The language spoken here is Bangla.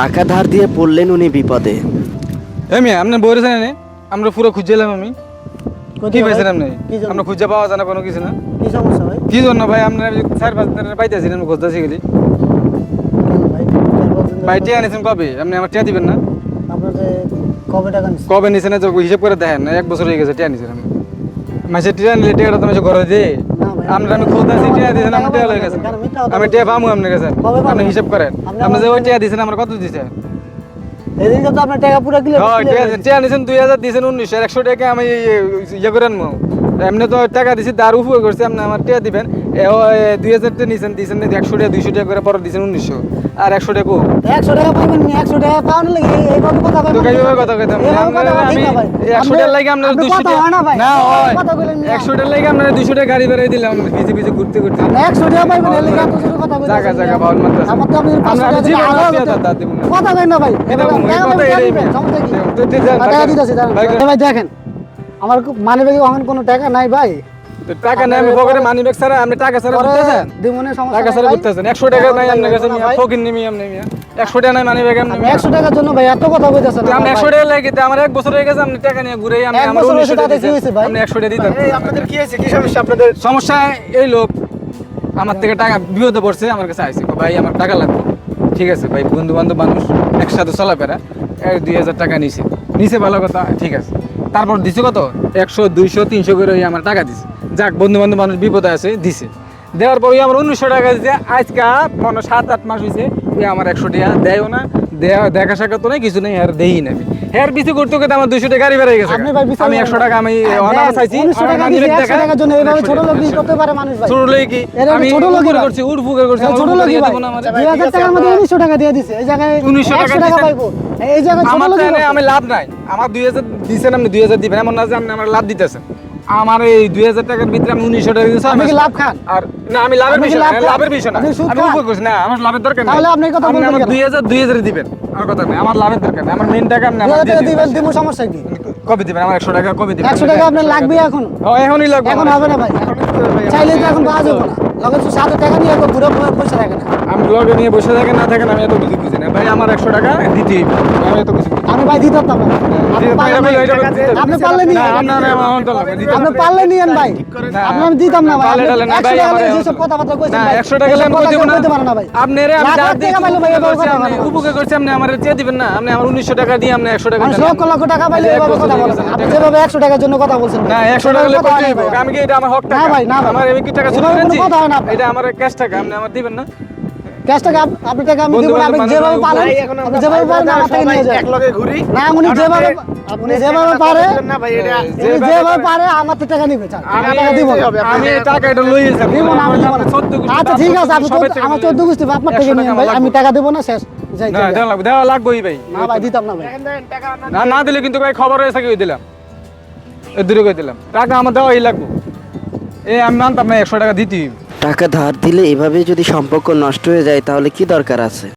টাকা ধার দিয়ে পড়লেন উনি বিপদে। এমি আপনি বলেছেন এনে আমরা পুরো খুঁজছিলাম আমি। কোথায় কি পাইছেন আপনি কি আমরা খুঁজে পাওয়া যায় না কোনো কিছু না। কি সমস্যা ভাই? কি জন্য ভাই? আপনার চার পাঁচ দিনের পাইতেছি আমি খুঁজতেছি গেলি ভাই? দিন টিয়া নিয়েছেন কবে? আপনি আমার টিয়া দিবেন না। আপনাকে কবে টাকা কবে নিয়েছেন হিসেব করে দেখেন এক বছর হয়ে গেছে টিয়া নিয়েছেন আমি। মাসে টিয়া নিলে টিয়াটা তো আমি ঘরে ভাই, আমরা আমি খুঁজতেছি টিয়া দিয়েছেন আমার টিয়া হয়ে গেছে। আমি টিয়া পামু আপনার কাছে। আপনি হিসাব করেন। আপনি যে ওই টিয়া দিয়েছেন আমার কত দিয়েছে এদিনকে তো আপনার টাকা পুরো ক্লিয়ার হ্যাঁ ঠিক আছে টিয়া নিয়েছেন দুই হাজার দিয়েছেন উনিশশো একশো টাকা আমি ইয়ে করে আনব। এমনি তো টাকা দিছি তার উপর করছে আপনি আমার টিয়া দিবেন। দুই হাজার টাকা নিয়েছেন দিয়েছেন একশো টাকা দুইশো টাকা করে পরে দিয়েছেন উনিশশো। আর একশো টাকা একশো টাকা পাইবেন নি একশো টাকা পাওয়ার লাগে এই- কত কথা পাইবেন কথা কইতাম আমরা- আমি। একশো টাকার লাগে আপনি কথা টাকা হয় না ভাই না হয় লাগে টাকা গাড়ি বেড়াই দিলাম পিছিয়ে পিছিয়ে ঘুরতে ঘুরতে আপনি একশো টাকা পাইবেন এর লাগে এত কথা বলতেছেন। জায়গা জায়গা মানতেছে আমার তো আপনি আমরা টাকা জীবনে দেবো না। কথা কই না ভাই এটা এই টাকা মেন। সমস্যা কি? টাকা টাকা- ভাই দেখেন আমার মানে ব্যাগে কোনো টাকা নাই ভাই তো টাকা নেই আমি পকেটে মানি ব্যাগ ছাড়া আপনি টাকা ছাড়া দিমনে সমস্যা টাকা ছাড়া ভাই। ঘুরতেছেন? একশো টাকা নাই আপনার কাছে ফকির নেমি আপনি মিয়া টাকা নাই মানি ব্যাগ আপনি আপনি একশো টাকার জন্য ভাই এত কথা কইতেছেন টাকা লাগে তো আমার এক বছর হয়ে গেছে আপনি টাকা নিয়ে ঘুরে আমি আমার টাকা কি দিয়েছেন। ভাই? আপনি একশো টাকা দিতেন। আপনাদের কি হয়েছে? কি সমস্যা আপনাদের? সমস্যা এই লোক আমার থেকে টাকা বিপদে পড়ছে আমার কাছে আইসি ভাই আমার টাকা লাগবে। ঠিক আছে ভাই বন্ধু বান্ধব মানুষ একসাথে চলাফেরা এই দুই হাজার টাকা নিছে। নিছে ভালো কথা ঠিক আছে। তারপর দিছে কত? একশো দুইশো তিনশো করে আমার টাকা দিছে। যাক বন্ধু বান্ধব মানুষ বিপদে আছে দিছে। দেওয়ার পর ওই আমার উনিশশো টাকা দিছে আজকা মনে সাত আট মাস হয়েছে ওই আমার একশো টাকা দেয়ও না দেয়া দেখা সাক্ষাৎ তো নেই কিছু নেই আর দেই না হের পিছু করতে করতে আমার দুইশো টাকা গাড়ি বেড়ে গেছে। আমি একশো টাকা আমি অনার চাইছি আমার দিয়েছে, মানিব্যাগ একশো দেখা, টাকার জন্য এইভাবে 100 ছোট লোক ভাই। ছোট লোক কি? এরকম আমি ছোট লোকই উপকার ভাই। করছি করছি ছোট আমার। দুই হাজার টাকার মধ্যে উনিশশো টাকা দিয়ে দিছে। এই জায়গায় 1900 টাকা। পাইবো। এই জায়গায় আমার করছে। আমি লাভ নাই। আমার দুই হাজার দিচ্ছেন আপনি দুই হাজার দিবেন এমন না যে আপনি আমার লাভ দিতেছেন। আমার এই দুই হাজার টাকার ভিতরে আমি উনিশশো টাকা দিচ্ছি আমি লাভ খান? আর না আমি লাভের বিষয় না লাভ লাভের বিষয় না। আমি উপভোগ করছি না আমার লাভের দরকার নেই। তাহলে আপনি কথা বলুন বলবেন আমার দুই হাজার দুই হাজার দিবেন আমার কথা নেই আমার লাভের দরকার নেই আমার মেন টাকা আপনি আমার টাকা দিবেন। দিব সমস্যা কি? কবে দিবেন? আমার একশো টাকা কবে দিবেন? একশো টাকা আপনার লাগবে এখন। এখনই লাগবে। এখন হবে না ভাই। চাইলে তো এখন পাওয়া যাবে না। লগে তো সাথে টাকা নিয়ে একবার ঘুরে ঘুরে পয়সা না। আমি ব্লগে নিয়ে বসে থাকেন না থাকেন আমি এত কিছু বুঝি না। ভাই আমার একশো টাকা হবে। আমি এত কিছু আমি ভাই দিতাম না। আপনি পারলে নিয়ে- দিতে পারলে আমার তো লাগবে, দিতে আপনি হবে। পারলে নিয়েন ভাই। না, আপনি আমি দিতাম না ভাই। পারলে আপনি টালে না, একশো ভাই, টাকা আমার নিয়ে এখন যেসব কথাবার্তা কইছেন ভাই, 100 টাকা আমি কথা কই দিব কেউ না। কইতে পারে না ভাই। আপনারে আমি লাখ দিয়ে ভাই এভাবে কথা বলে। না। উপকার করছি আপনি আমার চেয়ে দিবেন না। আপনি আমার উনিশশো টাকা দিয়ে আপনি একশো টাকা লক্ষ লক্ষ টাকা পাইলে এক এভাবে কথা হয়ে বলে। গেছে না। না, আপনি যেভাবে একশো টাকার জন্য কথা বলছেন না একশো টাকা। আমি কি এটা আমার হক না টাকা? ভাই, না আমার কি টাকা কথা না এটা আমার ক্যাশ টাকা আপনি আমার দিবেন না। ক্যাশ টাকা আপনি টাকা আমি দিব না, বান্ধব আপনি যেভাবে পারেন আপনি যেভাবে পারেন আমার থেকে নিয়ে যান। একলগে ঘুরি। না উনি আর যেভাবে আপনি- উনি যেভাবে পারে না ভাই এটা যেভাবে যেভাবে পারে- পারে আমার থেকে টাকা নিবে চান। আমি টাকা দিব না। আমি টাকা টাকা এটা লই যাব। দিব না, আমি দিব না। আচ্ছা ঠিক আছে আপনি সবাই চোদ্দ- থেকে আমার লই চোদ্দ আপনার থেকে নিয়ে ভাই আমি টাকা দেবো না শেষ। যাই না। দেওয়া লাগবে দেওয়া লাগবেই ভাই। না ভাই দিতাম না ভাই। দিলে কিন্তু ভাই খবর হয়েছে কি দিলাম। এ দূরে করে দিলাম। টাকা আমার দেওয়াই লাগবে। এ আমি মানতাম না একশো টাকা দিতেই হবে। টাকা ধার দিলে এভাবে যদি সম্পর্ক নষ্ট হয়ে যায় তাহলে কি দরকার আছে?